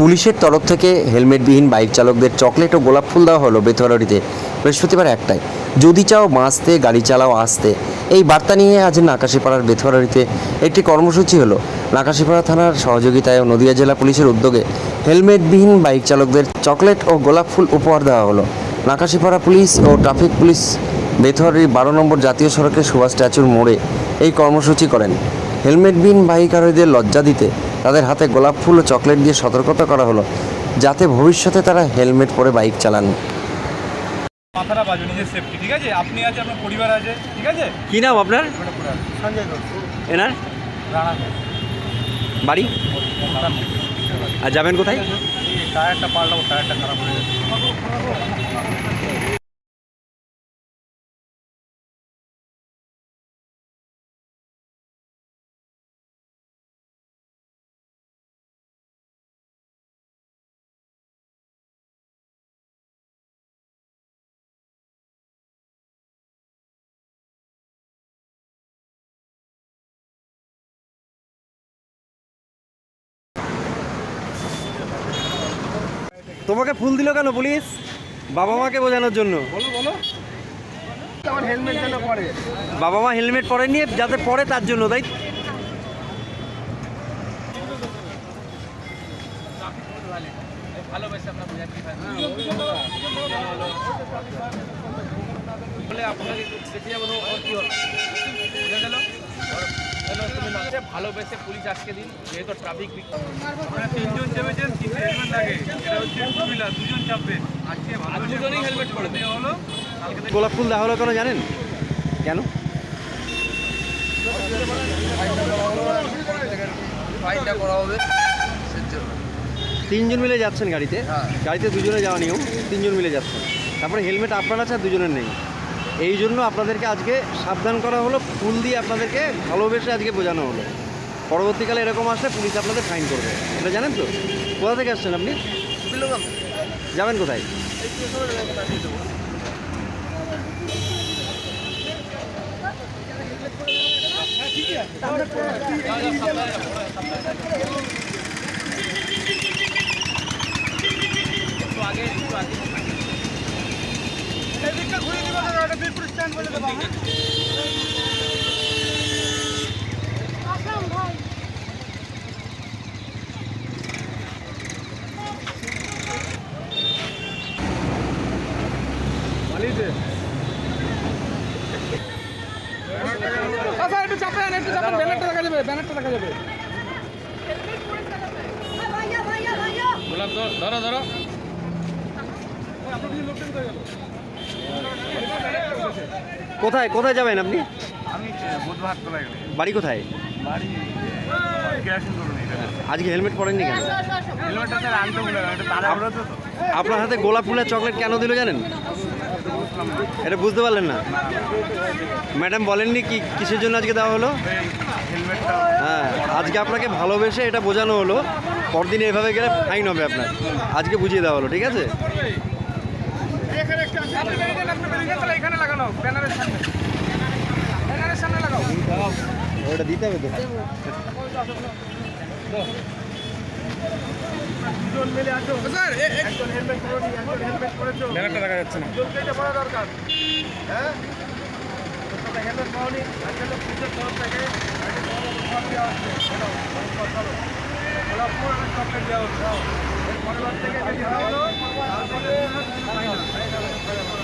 পুলিশের তরফ থেকে হেলমেটবিহীন বাইক চালকদের চকলেট ও গোলাপ ফুল দেওয়া হলো বেথুয়ারিতে বৃহস্পতিবার একটাই যদি চাও বাঁচতে গাড়ি চালাও আসতে। এই বার্তা নিয়ে আজ নাকাশিপাড়ার বেথুয়ারিতে একটি কর্মসূচি হলো। নাকাশিপাড়া থানার সহযোগিতায় নদিয়া জেলা পুলিশের উদ্যোগে হেলমেটবিহীন বাইক চালকদের চকলেট ও গোলাপ ফুল উপহার দেওয়া হলো। নাকাশিপাড়া পুলিশ ও ট্রাফিক পুলিশ বেথুয়ারির বারো নম্বর জাতীয় সড়কের সুভাষ স্ট্যাচুর মোড়ে এই কর্মসূচি করেন। হেলমেটবিহীন বাইক আরোহীদের লজ্জা দিতে তাদের হাতে গোলাপ ফুল ও চকলেট দিয়ে সতর্কতা করা হলো যাতে ভবিষ্যতে তারা হেলমেট পরে বাইক চালান। মাথাটা বাজবে নিজের সেফটি ঠিক আছে? আপনি আছে আপনার পরিবার আছে ঠিক আছে? কি নাম আপনার? সঞ্জয় এনার? রানা বাড়ি? আর যাবেন কোথায়? টায়ারটা পাল্টাবো টায়ারটা খারাপ হয়ে গেছে তোমাকে ফুল দিল কেন পুলিশ? বাবা মাকে বোঝানোর জন্য। বলো বলো হেলমেট যেন পরে। বাবা মা হেলমেট পরেননি যাতে পরে তার জন্য তাই বলে আপনাকে ভালোবেসে পুলিশ আজকে দিন যেহেতু ট্রাফিক তিনজন চেপেছেন তিনটে হেলমেট লাগে। এটা হচ্ছে টু হুইলার দুজন চাপবেন আজকে ভালো দুজনেই হেলমেট পরে দেওয়া হলো। গোলাপ ফুল দেওয়া হলো কেন জানেন? কেন? ফাইনটা করা হবে। তিনজন মিলে যাচ্ছেন গাড়িতে। গাড়িতে দুজনে যাওয়া নিয়ম তিনজন মিলে যাচ্ছেন। তারপরে হেলমেট আপনার আছে আর দুজনের নেই। এই জন্য আপনাদেরকে আজকে সাবধান করা হলো ফুল দিয়ে আপনাদেরকে ভালোবেসে আজকে বোঝানো হলো। পরবর্তীকালে এরকম আসলে পুলিশ আপনাদের ফাইন করবে। এটা জানেন তো? কোথা থেকে আসছেন আপনি? যাবেন কোথায়? আচ্ছা একটু চাপেন একটু চাপেন ব্যানারটা দেখা যাবে ব্যানারটা দেখা যাবে। ভাইয়া ভাইয়া ভাইয়া। গোলাপ ধরো ধরো কোথায় কোথায় কোথায় যাবেন আপনি? বাড়ি কোথায়? আজকে হেলমেট পরেননি কেন? আপনার হাতে গোলাপ ফুলের চকলেট কেন দিল জানেন? এটা বুঝতে পারলেন না। ম্যাডাম বলেননি কি কিসের জন্য আজকে দেওয়া হলো? হ্যাঁ আজকে আপনাকে ভালোবেসে এটা বোঝানো হলো। পরদিন এভাবে গেলে ফাইন হবে আপনার। আজকে বুঝিয়ে দেওয়া হলো ঠিক আছে এখানে একটা আছে আপনি বেরিয়ে যান, আপনি বেরিয়ে যান, তাহলে এখানে লাগানো ব্যানারের সামনে। ব্যানারের সামনে লাগাও। ওটা দিতে হবে তো? পরে ব্যানারটা দেখা যাচ্ছে না। দরকার। হ্যাঁ? হেলমেট পাওনি আজকে লোক পুলিশের তরফ থেকে একটা বড় দেওয়া হচ্ছে চলো, চলো, আর চকলেট দেওয়া হচ্ছে পরের থেকে যদি হলো তারপরে Thank you.